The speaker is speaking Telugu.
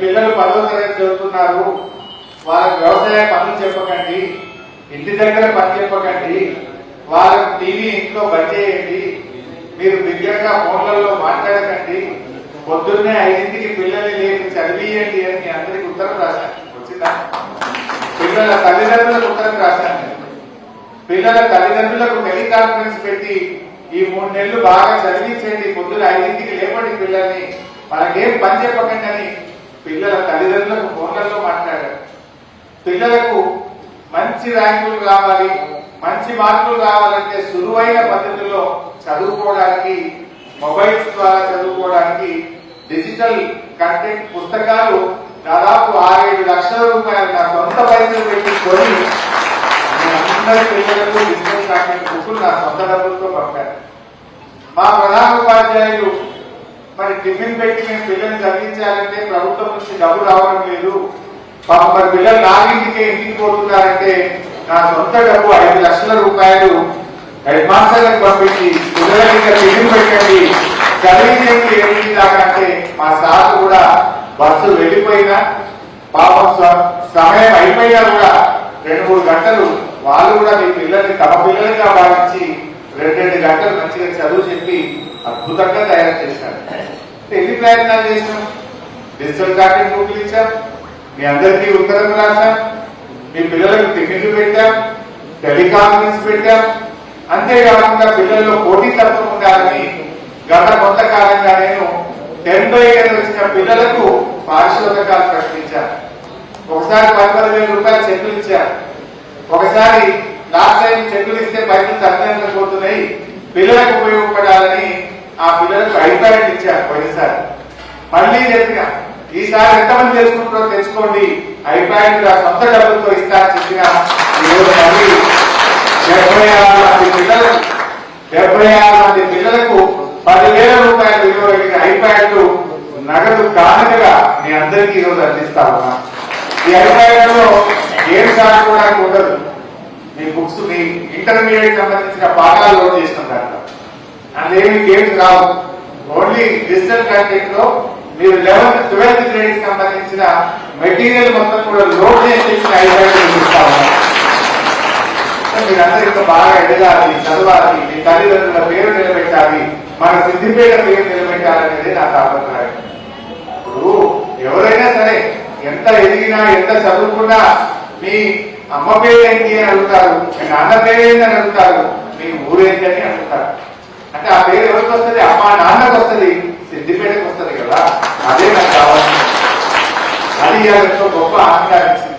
పిల్లలు పదవ తరగతి చదువుతున్నారు వాళ్ళకి వ్యవసాయ పనులు చెప్పకండి. ఇంటి దగ్గర పని చెప్పకండి. వాళ్ళకి టీవీ ఇంట్లో బంద్ చేయండి. మీరు బిగ్గరగా ఫోన్లలో మాట్లాడకండి. పొద్దున్నే ఐదింటికి పిల్లల్ని లేపి చదివియండి అని మీ అందరికి ఉత్తరం రాశాను. వచ్చిందా? పిల్లల తల్లిదండ్రులకు ఉత్తరం రాశాను. పిల్లల తల్లిదండ్రులకు టెలికాన్ఫరెన్స్ పెట్టి ఈ మూడు నెలలు బాగా చదివించండి. పొద్దున ఐదింటికి లేపండి పిల్లల్ని. మనకేం పని చెప్పకండి అని పిల్లల తల్లిదండ్రులకు ఫోన్లలో మాట్లాడారు. పిల్లలకు మంచి ర్యాంకులు రావాలి మంచి మార్కులు రావాలంటే సులువైన పద్ధతిలో చదువుకోవడానికి మొబైల్స్ ద్వారా చదువుకోవడానికి డిజిటల్ కంటెంట్ పుస్తకాలు దాదాపు ఆరేడు లక్షల రూపాయలు నా సొంత పైసలు పెట్టి కొని అందరి పిల్లలకు డిజిటల్ కంటెంట్ బుక్కులు నా సొంత డబ్బులతో పంపాను మా ప్రధాన ఉపాధ్యాయులు మరి టిఫిన్ పెట్టి మేము పిల్లల్ని చదివించాలంటే ప్రభుత్వం నుంచి డబ్బు రావడం లేదు. మరి పిల్లలు నాలుగింటికే ఇంటికి పోతున్నారంటే నా సొంత డబ్బు ఐదు లక్షల రూపాయలు హెడ్ మాస్టర్లకు పంపించి పిల్లలకి టిఫిన్ పెట్టండి. చదివించండి ఏమిటి దాకా అంటే మా సార్ కూడా బస్సు వెళ్ళిపోయినా పాపం సమయం అయిపోయినా కూడా రెండు మూడు గంటలు వాళ్ళు కూడా మీ పిల్లల్ని తమ పిల్లలుగా భావించి రెండు రెండు గంటలు మంచిగా చదువు చెప్పి అద్భుతంగా తయారు చేశారు ఎన్ని ప్రయత్నాలు చేసినాం. డిజిటల్ కాంటెంట్ బుక్లు ఇచ్చాం. మీ అందరికీ ఉత్తరం రాశాం. మీ పిల్లలకు టిఫిన్లు పెట్టాం. టెలికాన్ఫరెన్స్ పెట్టాం. అంతేకాకుండా పిల్లల్లో పోటీతత్వం ఉండాలని గత కొంతకాలంగా నేను టెన్బై వచ్చిన పిల్లలకు పారిశోధకాలు ప్రకటించాను ఒకసారి పది వేల రూపాయలు చెక్కులు ఇచ్చారు ఒకసారి లాస్ట్ టైం చెక్కులు ఇస్తే పైసలు తల్లిదండ్రులకు పోతున్నాయి. పిల్లలకు ఉపయోగపడాలని ఆ పిల్లలకు ఐప్యాడ్ ఇచ్చారు పోయినసారి. మళ్ళీ చెప్పిన ఈసారి ఎంతమంది చేసుకుంటారో తెలుసుకోండి. ఐప్యాడ్ నా సొంత డబ్బులతో ఇస్తా చెప్పిన ఈరోజు మళ్ళీ డెబ్బై ఆరు మంది పిల్లలకు డెబ్బై ఆరు మంది పిల్లలకు పదివేల రూపాయల విలువ కలిగిన ఐప్యాడ్లు నగదు కానుకగా మీ అందరికీ ఈరోజు అందిస్తా ఉన్నా. ఈ ఐప్యాడ్లో ఏం ఆడుకోవడానికి ఉండదు. మీ బుక్స్ మీ ఇంటర్మీడియట్ సంబంధించిన పాఠాలు లోడ్ చేసిన దాంట్లో అనేవి గేమ్స్ రావు. ఓన్లీ డిజిటల్ కంటెంట్లో మీరు లెవెన్త్ ట్వెల్త్ గ్రేడ్ సంబంధించిన మెటీరియల్ మొత్తం కూడా లోడ్ చేసి ఇచ్చిన మీరందరూ ఇంకా బాగా ఎదగాలి చదవాలి మీ తల్లిదండ్రుల పేరు నిలబెట్టాలి మన సిద్ధిపేట పేరు నిలబెట్టాలనేది నా తాపత్రయం. ఇప్పుడు ఎవరైనా సరే ఎంత ఎదిగినా ఎంత చదువుకున్నా మీ అమ్మ పేరు ఏంటి అని అడుగుతారు మీ నాన్న పేరు ఏంటి అని అడుగుతారు మీ ఊరేంటి అని అడుగుతారు. అంటే ఆ పేరు ఎవరికి వస్తుంది? అమ్మ నాన్నకు వస్తుంది. సిద్ధిపేటకు వస్తుంది కదా. అదే నాకు కావాలి. అది గొప్ప ఆనందాన్ని